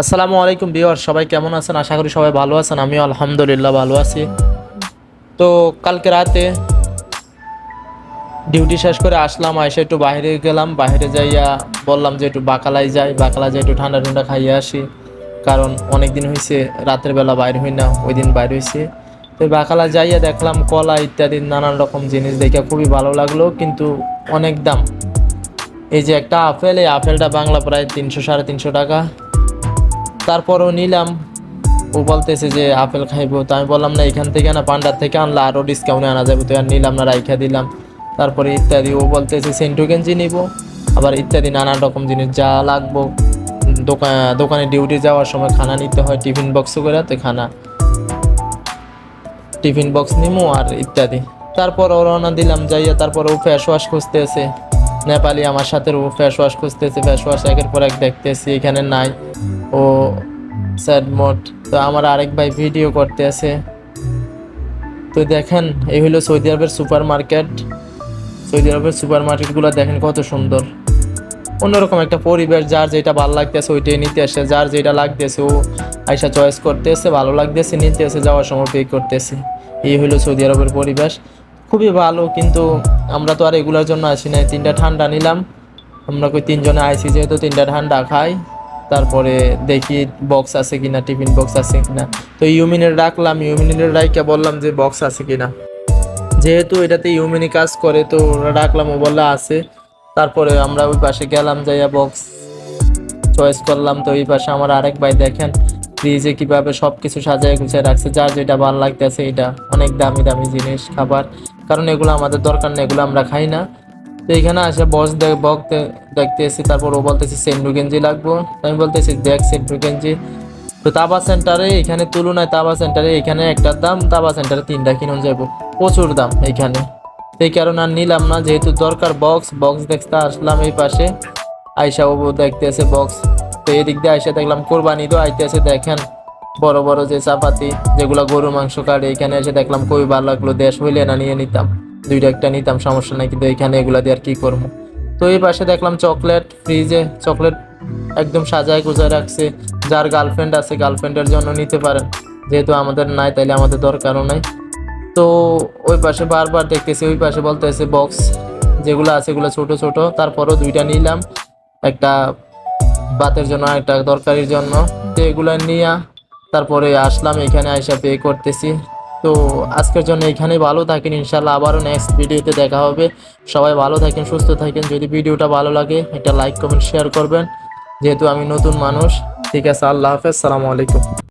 আসসালামু আলাইকুম বিওয়ার সবাই কেমন আছেন? আশা করি সবাই ভালো আছেন, আমিও আলহামদুলিল্লাহ ভালো আছি। তো কালকে রাতে ডিউটি শেষ করে আসলাম এসে একটু বাইরে গেলাম। বাইরে যাইয়া বললাম যে একটু বাকালাই যাই বাকালা যাই একটু ঠান্ডা ঠান্ডা খাইয়ে আসি। কারণ অনেক দিন হয়েছে রাতের বেলা বাইরে হই না, ওই দিন বাইরে হয়েছে তো বাকালা যাইয়া দেখলাম কলা ইত্যাদি নানান রকম জিনিস দেখে খুবই ভালো লাগল, কিন্তু অনেক দাম। এই যে একটা আপেল, এই আপেলটা বাংলা প্রায় তিনশো, সাড়ে তিনশো টাকা। তারপরও নিলাম। ও বলতেছে যে, আপেল খাইবো। তো আমি বললাম, না, এখান থেকে না, পান্ডার থেকে আনলে আরও ডিসকাউন্টে আনা যাবে। তো আর নিলাম না, রাইখা দিলাম। তারপরে ইত্যাদি, ও বলতেছে সেন্টু গেঞ্জি নিব, আবার ইত্যাদি, নানান রকম জিনিস যা লাগবো। দোকান দোকানে ডিউটি যাওয়ার সময় খানা নিতে হয় টিফিন বক্স করে তো খানা। টিফিন বক্স নিমু আর ইত্যাদি। তারপর রওনা দিলাম, যাইয়া তারপর ও ফেস ওয়াশ খুঁজতেছে। নেপালি আমার সাথে ও ফেস ওয়াশ খুঁজতেছে। ফেস ওয়াশ একের পর এক দেখতেছি, এখানে নাই। ও স্যাড মোড তো আমার আরেক ভাই ভিডিও করতে আছে। তো দেখেন, এই হলো সৌদি আরবের সুপার মার্কেট সৌদি আরবের সুপার মার্কেটগুলো দেখেন কত সুন্দর। অন্যরকম একটা পরিবেশ, যার যেটা ভালো লাগতেছে ওইটাই নিতে আসে, যার যেটা লাগতেছে ও আইসা চয়েস করতেছে, ভালো লাগতেছে, নিতে আসে, যাওয়ার সময় পে করতেছে। এই হলো সৌদি আরবের পরিবেশ। খুবই ভালো, কিন্তু আমরা তো আর এগুলোর জন্য আসি না তিনটা ঠান্ডা নিলাম। আমরা কই তিনজনে আইসি যেহেতু তিনটা ঠান্ডা খাই। তারপরে দেখি বক্স আছে কিনা টিফিন বক্স আছে কিনা। তো ইউমিনের রাখলাম, ইউমিনের রাইকে বললাম যে বক্স আছে কিনা। যেহেতু এটাতে ইউমিনি কাজ করে, তো রাখলাম, ও বললে আছে। তারপরে আমরা ওই পাশে গেলাম, যাইয়া বক্স চয়েস করলাম। তো ওই পাশে আমার আরেক ভাই দেখেন ফ্রিজে কীভাবে সব কিছু সাজায় গুছিয়ে রাখছে। যার যেটা ভালো লাগতেছে, এটা অনেক দামি দামি জিনিস, খাবার। কারণ এগুলো আমাদের দরকার নেই, এগুলো আমরা খাই না। তো এখানে আসে বস দেখ বক দে- দেখতে এসেছি তারপর ও বলতেছে সেন্ডু গেঞ্জি লাগবো? আমি বলতেছি, দেখ সেন্ডু গেঞ্জি। তো তাবা সেন্টারে এখানে তুলনায় তাবা সেন্টারে এখানে একটার দাম, তাবা সেন্টারে তিনটা কিনুন যাব প্রচুর দাম এখানে। সেই কারণে আর নিলাম না, যেহেতু দরকার বক্স বক্স দেখতে আসলাম এই পাশে। আয়সা বাবু দেখতে আছে বক্স তো এদিক দিয়ে আয়সা দেখলাম, কোরবানি তো আইতে আছে দেখেন। বড় বড় যে চাপাতি, যেগুলো গরু মাংস কাটে, এখানে এসে দেখলাম খুবই ভালো লাগল, দেশ হইলে না নিয়ে নিতাম। দুইটা একটা নিতাম, সমস্যা নাই, কিন্তু এখানে এগুলা দিয়ে আর কি করব? তো এই পাশে দেখলাম চকলেট ফ্রিজে চকলেট একদম সাজায় গুজায় রাখছে। যার গার্লফ্রেন্ড আছে গার্লফ্রেন্ডের জন্য নিতে পারেন। যেহেতু আমাদের নাই, তাইলে আমাদের দরকারও নাই। তো ওই পাশে বারবার দেখতেছি, ওই পাশে বলতেছে বক্স যেগুলো আছে, এগুলো ছোট ছোট। তারপরও দুইটা নিলাম। একটা ভাতের জন্য একটা তরকারির জন্য। তো এগুলো নিয়ে তারপরে আসলাম, এখানে আইসা পে করতেছি। তো আজকের জন্য এখানেই ভালো থাকেন ইনশাল্লাহ আবারও নেক্সট ভিডিওতে দেখা হবে। সবাই ভালো থাকেন, সুস্থ থাকেন। যদি ভিডিওটা ভালো লাগে, একটা লাইক কমেন্ট শেয়ার করবেন। যেহেতু আমি নতুন মানুষ, ঠিক আছে, আল্লাহ হাফেজ, সালামু আলাইকুম।